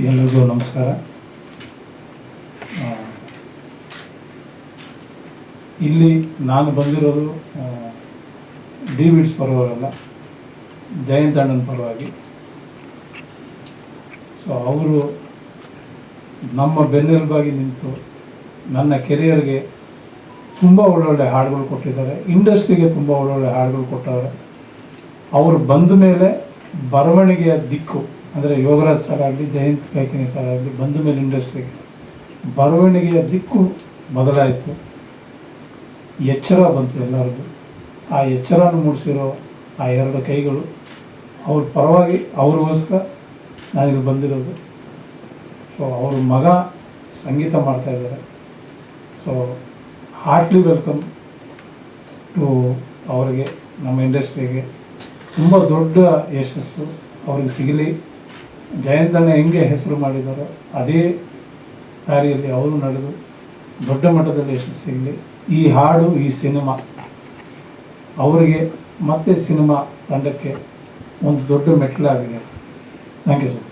ಎಲ್ರಿಗೂ ನಮಸ್ಕಾರ. ಇಲ್ಲಿ ನಾನು ಬಂದಿರೋದು ಡಿ ಬಿಡ್ಸ್ ಪರವಾಗಲ್ಲ ಜಯಂತ್ ಅಣ್ಣನ ಪರವಾಗಿ. ಸೊ ಅವರು ನಮ್ಮ ಬೆನ್ನೆಲುಬಾಗಿ ನಿಂತು ನನ್ನ ಕೆರಿಯರ್ಗೆ ತುಂಬ ಒಳ್ಳೊಳ್ಳೆ ಹಾಡುಗಳು ಕೊಟ್ಟಿದ್ದಾರೆ, ಇಂಡಸ್ಟ್ರಿಗೆ ತುಂಬ ಒಳ್ಳೊಳ್ಳೆ ಹಾಡುಗಳು ಕೊಟ್ಟವ್ರೆ ಅವರು ಬಂದ ಮೇಲೆ ಬರವಣಿಗೆಯ ದಿಕ್ಕು ಅಂದರೆ ಯೋಗರಾಜ್ ಸರ್ ಆಗಲಿ, ಜಯಂತ್ ಕೈಕಿನಿ ಸರ್ ಆಗಲಿ ಬಂದ ಮೇಲೆ ಇಂಡಸ್ಟ್ರಿಗೆ ಬರವಣಿಗೆಯ ದಿಕ್ಕು ಬದಲಾಯಿತು ಎಚ್ಚರ ಬಂತು ಎಲ್ಲರಿಗೂ. ಆ ಎಚ್ಚರನ ಮೂಡಿಸಿರೋ ಆ ಎರಡು ಕೈಗಳು, ಅವ್ರ ಪರವಾಗಿ ಅವ್ರಿಗೋಸ್ಕರ ನಾನಿಲ್ಲಿ ಬಂದಿರೋದು. ಸೊ ಅವ್ರ ಮಗ ಸಂಗೀತ ಮಾಡ್ತಾ ಇದ್ದಾರೆ. ಸೊ ಹಾರ್ಟ್ಲಿ ವೆಲ್ಕಮ್ ಟು ಅವರಿಗೆ, ನಮ್ಮ ಇಂಡಸ್ಟ್ರಿಗೆ ತುಂಬ ದೊಡ್ಡ ಯಶಸ್ಸು ಅವ್ರಿಗೆ ಸಿಗಲಿ. ಜಯಂತಣ್ಣ ಹೆಂಗೆ ಹೆಸರು ಮಾಡಿದಾರೋ ಅದೇ ದಾರಿಯಲ್ಲಿ ಅವರು ನಡೆದು ದೊಡ್ಡ ಮಟ್ಟದಲ್ಲಿ ಯಶಸ್ಸಿಗೆ ಈ ಹಾಡು, ಈ ಸಿನಿಮಾ, ಅವರಿಗೆ ಮತ್ತೆ ಸಿನಿಮಾ ತಂಡಕ್ಕೆ ಒಂದು ದೊಡ್ಡ ಮೆಟ್ಲಾಗಿದೆ. Thank you sir.